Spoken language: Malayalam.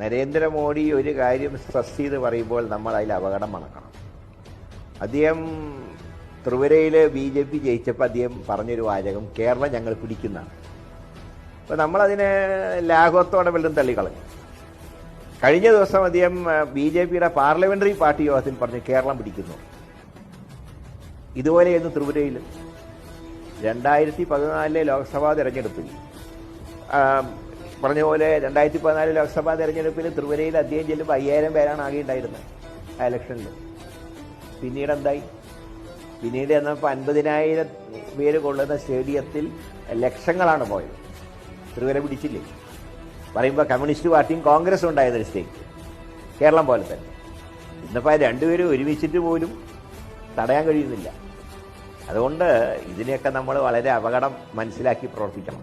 നരേന്ദ്രമോദി ഒരു കാര്യം സ്ട്രെസ് ചെയ്ത് പറയുമ്പോൾ നമ്മൾ അതിൽ അപകടം മണക്കണം. അദ്ദേഹം ത്രിപുരയിൽ ബി ജെ പി ജയിച്ചപ്പോൾ അദ്ദേഹം പറഞ്ഞൊരു വാചകം കേരളം ഞങ്ങൾ പിടിക്കുന്നതാണ് അപ്പോൾ നമ്മളതിനെ ലാഘവത്തോടെ വെള്ളം തള്ളിക്കളഞ്ഞു. കഴിഞ്ഞ ദിവസം അദ്ദേഹം ബി ജെ പിയുടെ പാർലമെന്ററി പാർട്ടി യോഗത്തിൽ പറഞ്ഞു കേരളം പിടിക്കുന്നു. ഇതുപോലെയായിരുന്നു ത്രിപുരയിൽ രണ്ടായിരത്തി പതിനാലിലെ ലോക്സഭാ തെരഞ്ഞെടുപ്പിൽ പറഞ്ഞ പോലെ രണ്ടായിരത്തി പതിനാല് ലോക്സഭാ തെരഞ്ഞെടുപ്പിൽ ത്രിപുരയിൽ അദ്ദേഹം ചെല്ലുമ്പോൾ അയ്യായിരം പേരാണ് ആകെ ഉണ്ടായിരുന്നത് ആ ഇലക്ഷനിൽ പിന്നീട് എന്തായി? പിന്നീട് എന്നപ്പോൾ അൻപതിനായിരം പേര് കൊള്ളുന്ന സ്റ്റേഡിയത്തിൽ ലക്ഷങ്ങളാണ് പോയത്. ത്രിപുര പിടിച്ചില്ലേ? പറയുമ്പോൾ കമ്മ്യൂണിസ്റ്റ് പാർട്ടിയും കോൺഗ്രസും ഉണ്ടായിരുന്നൊരു സ്റ്റേറ്റ് കേരളം പോലെ തന്നെ. ഇന്നിപ്പോൾ രണ്ടുപേരും ഒരുമിച്ചിട്ട് പോലും തടയാൻ കഴിയുന്നില്ല. അതുകൊണ്ട് ഇതിനെയൊക്കെ നമ്മൾ വളരെ അപകടം മനസ്സിലാക്കി പ്രവർത്തിക്കണം.